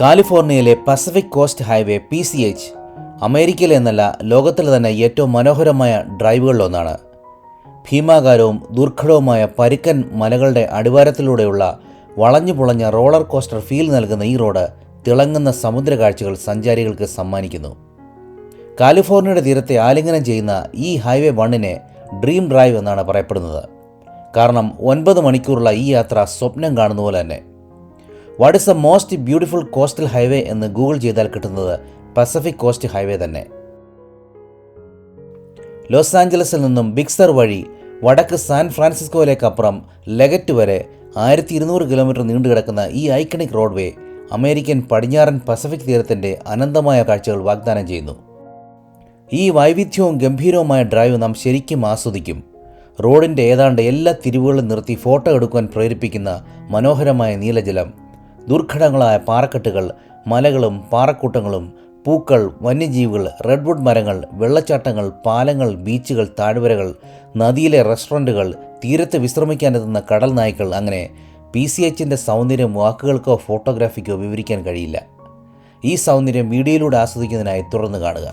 കാലിഫോർണിയയിലെ Pacific coast highway P C H അമേരിക്കയിലെ എന്നല്ല ലോകത്തിലെ തന്നെ ഏറ്റവും മനോഹരമായ ഡ്രൈവുകളിലൊന്നാണ്. ഭീമാകാരവും ദുർഘടവുമായ പരുക്കൻ മലകളുടെ അടിവാരത്തിലൂടെയുള്ള വളഞ്ഞു പുളഞ്ഞ റോളർ കോസ്റ്റർ ഫീൽ നൽകുന്ന ഈ റോഡ് തിളങ്ങുന്ന സമുദ്ര കാഴ്ചകൾ സഞ്ചാരികൾക്ക് സമ്മാനിക്കുന്നു. കാലിഫോർണിയയുടെ തീരത്തെ ആലിംഗനം ചെയ്യുന്ന ഈ ഹൈവേ വണ്ണിനെ ഡ്രീം ഡ്രൈവ് എന്നാണ് പറയപ്പെടുന്നത്. കാരണം ഒൻപത് മണിക്കൂറുള്ള ഈ യാത്ര സ്വപ്നം കാണുന്ന പോലെ തന്നെ. What is the most beautiful coastal highway എന്ന് ഗൂഗിൾ ചെയ്താൽ കിട്ടുന്നത് പസഫിക് കോസ്റ്റ് ഹൈവേ തന്നെ. ലോസ് ആഞ്ചലസിൽ നിന്നും ബിക്സർ വഴി വടക്ക് സാൻ ഫ്രാൻസിസ്കോയിലേക്കപ്പുറം ലെഗറ്റ് വരെ ആയിരത്തി ഇരുന്നൂറ് കിലോമീറ്റർ നീണ്ടുകിടക്കുന്ന ഈ ഐക്കണിക് റോഡ്വേ അമേരിക്കൻ പടിഞ്ഞാറൻ പസഫിക് തീരത്തിന്റെ അനന്തമായ കാഴ്ചകൾ വാഗ്ദാനം ചെയ്യുന്നു. ഈ വൈവിധ്യവും ഗംഭീരവുമായ ഡ്രൈവ് നാം ശരിക്കും ആസ്വദിക്കും. റോഡിന്റെ ഏതാണ്ട് എല്ലാ തിരിവുകളും നിർത്തി ഫോട്ടോ എടുക്കുവാൻ പ്രേരിപ്പിക്കുന്ന മനോഹരമായ നീലജലം ദുർഘടങ്ങളായ പാറക്കെട്ടുകൾ മലകളും പാറക്കൂട്ടങ്ങളും പൂക്കൾ വന്യജീവികൾ റെഡ്വുഡ് മരങ്ങൾ വെള്ളച്ചാട്ടങ്ങൾ പാലങ്ങൾ ബീച്ചുകൾ താഴ്വരകൾ നദിയിലെ റെസ്റ്റോറന്റുകൾ തീരത്ത് വിശ്രമിക്കാനെത്തുന്ന കടൽ നായ്ക്കൾ അങ്ങനെ പി സി എച്ചിന്റെ സൗന്ദര്യം വാക്കുകൾക്കോ ഫോട്ടോഗ്രാഫിക്കോ വിവരിക്കാൻ കഴിയില്ല. ഈ സൗന്ദര്യം വീഡിയോയിലൂടെ ആസ്വദിക്കുന്നതിനായി തുറന്നു കാണുക.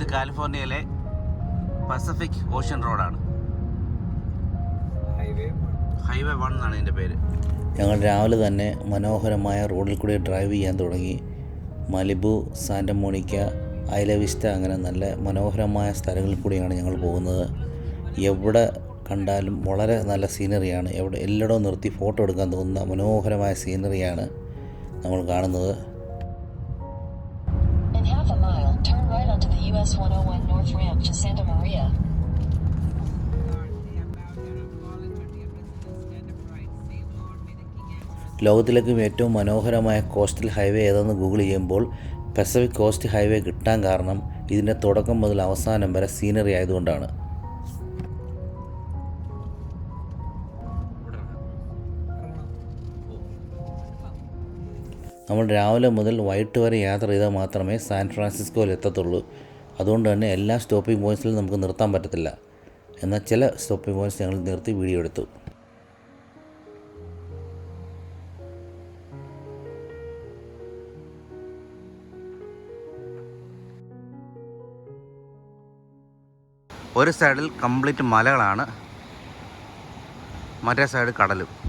ഇത് കാലിഫോർണിയയിലെ പസഫിക് ഓഷ്യൻ റോഡാണ്. ഹൈവേ ഹൈവേ വൺ എന്നാണ് ഇതിന്റെ പേര്. ഞങ്ങൾ രാവിലെ തന്നെ മനോഹരമായ റോഡിൽ കൂടി ഡ്രൈവ് ചെയ്യാൻ തുടങ്ങി. മലിബു സാന്റ മോണിക്ക ഐലവിസ്റ്റ അങ്ങനെ നല്ല മനോഹരമായ സ്ഥലങ്ങളിൽ കൂടിയാണ് ഞങ്ങൾ പോകുന്നത്. എവിടെ കണ്ടാലും വളരെ നല്ല സീനറിയാണ്. എവിടെ എല്ലായിടവും നിർത്തി ഫോട്ടോ എടുക്കാൻ തോന്നുന്ന മനോഹരമായ സീനറിയാണ് നമ്മൾ കാണുന്നത്. Onto the US 101 North Ramp to Santa Maria. ലോകത്തിലേക്കും ഏറ്റവും മനോഹരമായ കോസ്റ്റൽ ഹൈവേ ഏതെന്ന് ഗൂഗിൾ ചെയ്യുമ്പോൾ പസഫിക് കോസ്റ്റ് ഹൈവേ കിട്ടാൻ കാരണം ഇതിന്റെ തുടക്കം മുതൽ അവസാനം വരെ സീനറി ആയതുകൊണ്ടാണ് നമ്മൾ രാവിലെ മുതൽ വൈകിട്ട് വരെ യാത്ര ചെയ്താൽ മാത്രമേ സാൻ ഫ്രാൻസിസ്കോയിൽ എത്തത്തുള്ളൂ. അതുകൊണ്ട് തന്നെ എല്ലാ സ്റ്റോപ്പിംഗ് പോയിന്റ്സിലും നമുക്ക് നിർത്താൻ പറ്റത്തില്ല. എന്നാൽ ചില സ്റ്റോപ്പിംഗ് പോയിന്റ്സ് ഞങ്ങൾ നിർത്തി വീഡിയോ എടുത്തു. ഒരു സൈഡിൽ കംപ്ലീറ്റ് മലകളാണ്. മറ്റേ സൈഡ് കടലും.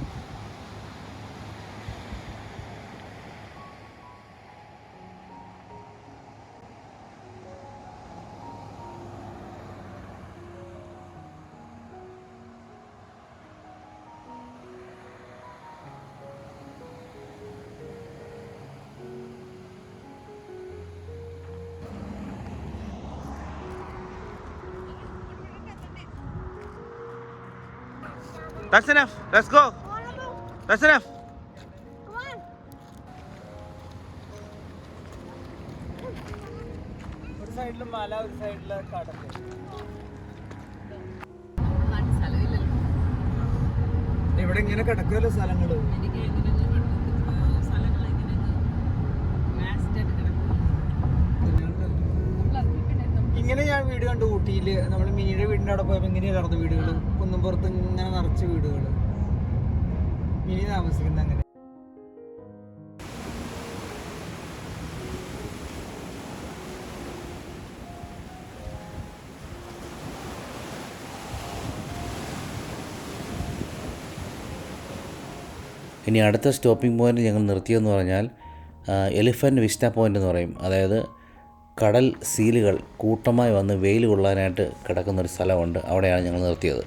That's enough. Let's go. That's enough. ഒരു ഇവിടെ ഇങ്ങനെ കിടക്കുമല്ലോ സ്ഥലങ്ങൾ ഇങ്ങനെ ഞാൻ വീട് കണ്ടു ഊട്ടിയിൽ നമ്മൾ മീനയുടെ വീടിന്റെ അവിടെ പോയപ്പോ ഇങ്ങനെ കിടന്നു വീടുകൾ കുന്നുംപുറത്ത് ഇങ്ങനെ നിറച്ച് വീടുകൾ ഇനി താമസിക്കുന്ന അങ്ങനെ. ഇനി അടുത്ത സ്റ്റോപ്പിംഗ് പോയിന്റ് ഞങ്ങൾ നിർത്തിയെന്ന് പറഞ്ഞാൽ എലിഫന്റ് വിസ്റ്റ പോയിന്റ് എന്ന് പറയും. അതായത് കടൽ സീലുകൾ കൂട്ടമായി വന്ന് വെയിൽ കൊള്ളാനായിട്ട് കിടക്കുന്നൊരു സ്ഥലമുണ്ട്. അവിടെയാണ് ഞങ്ങൾ നിർത്തിയത്.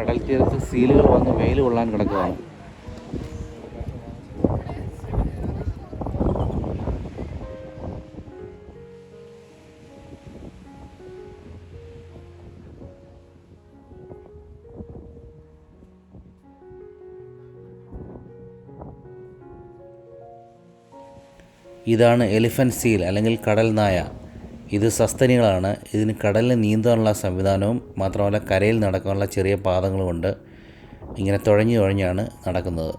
കടൽ തീരത്ത് സീലുകൾ വന്ന് വെയിൽ കൊള്ളാൻ കിടക്കുകയാണ്. ഇതാണ് എലിഫന്റ് സീൽ അല്ലെങ്കിൽ കടൽ നായ. ഇത് സസ്തനികളാണ്. ഇതിന് കടലിൽ നീന്താനുള്ള സംവിധാനവും മാത്രമല്ല കരയിൽ നടക്കാനുള്ള ചെറിയ പാതകളുമുണ്ട് ഇങ്ങനെ തുഴഞ്ഞു തുഴഞ്ഞാണ് നടക്കുന്നത്.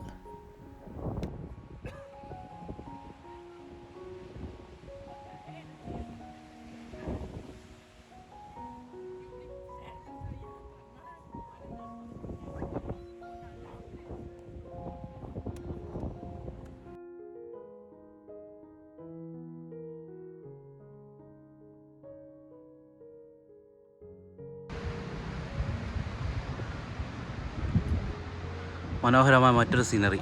മനോഹരമായ മറ്റൊരു സീനറി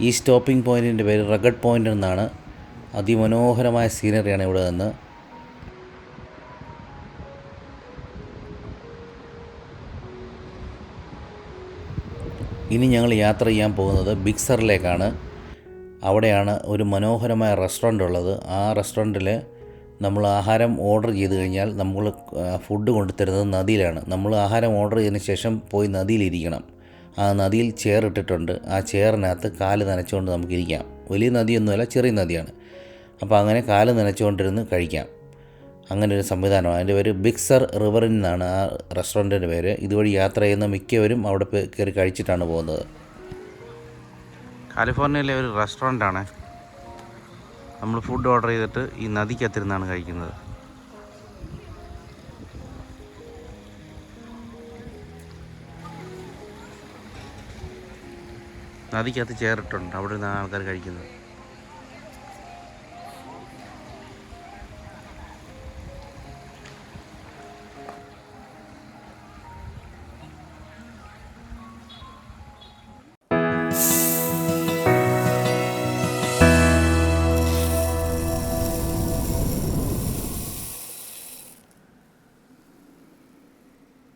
ഈ സ്റ്റോപ്പിംഗ് പോയിന്റിന്റെ പേര് റഗഡ് പോയിന്റ് എന്നാണ് അതിമനോഹരമായ സീനറിയാണ് ഇവിടെ നിന്ന് ഇനി ഞങ്ങൾ യാത്ര ചെയ്യാൻ പോകുന്നത് ബിക്സറിലേക്കാണ്. അവിടെയാണ് ഒരു മനോഹരമായ റെസ്റ്റോറന്റ് ഉള്ളത്. ആ റെസ്റ്റോറന്റിൽ നമ്മൾ ആഹാരം ഓർഡർ ചെയ്ത് കഴിഞ്ഞാൽ നമ്മൾ ഫുഡ് കൊണ്ടുതരുന്നത് നദിയിലാണ്. നമ്മൾ ആഹാരം ഓർഡർ ചെയ്തതിന് ശേഷം പോയി നദിയിലിരിക്കണം ആ നദിയിൽ ചെയർ ഇട്ടിട്ടുണ്ട്. ആ ചെയറിനകത്ത് കാൽ നനച്ചുകൊണ്ട് നമുക്കിരിക്കാം വലിയ നദിയൊന്നുമല്ല ചെറിയ നദിയാണ്. അപ്പോൾ അങ്ങനെ കാൽ നനച്ചുകൊണ്ടിരുന്ന് കഴിക്കാം. അങ്ങനെ ഒരു സംവിധാനമാണ് അതിന്റെ പേര് ബിക്സർ റിവറിൻ നിന്നാണ് ആ റെസ്റ്റോറന്റിന്റെ പേര്. ഇതുവഴി യാത്ര ചെയ്യുന്ന മിക്കവരും അവിടെ കയറി കഴിച്ചിട്ടാണ് പോകുന്നത്. കാലിഫോർണിയയിലെ ഒരു റെസ്റ്റോറന്റാണ് നമ്മൾ ഫുഡ് ഓർഡർ ചെയ്തിട്ട് ഈ നദിക്കത്തിരുന്നാണ് കഴിക്കുന്നത്. നദിക്കകത്ത് ചേറിട്ടുണ്ട് അവിടെ നിന്നാണ് ആൾക്കാർ കഴിക്കുന്നത്.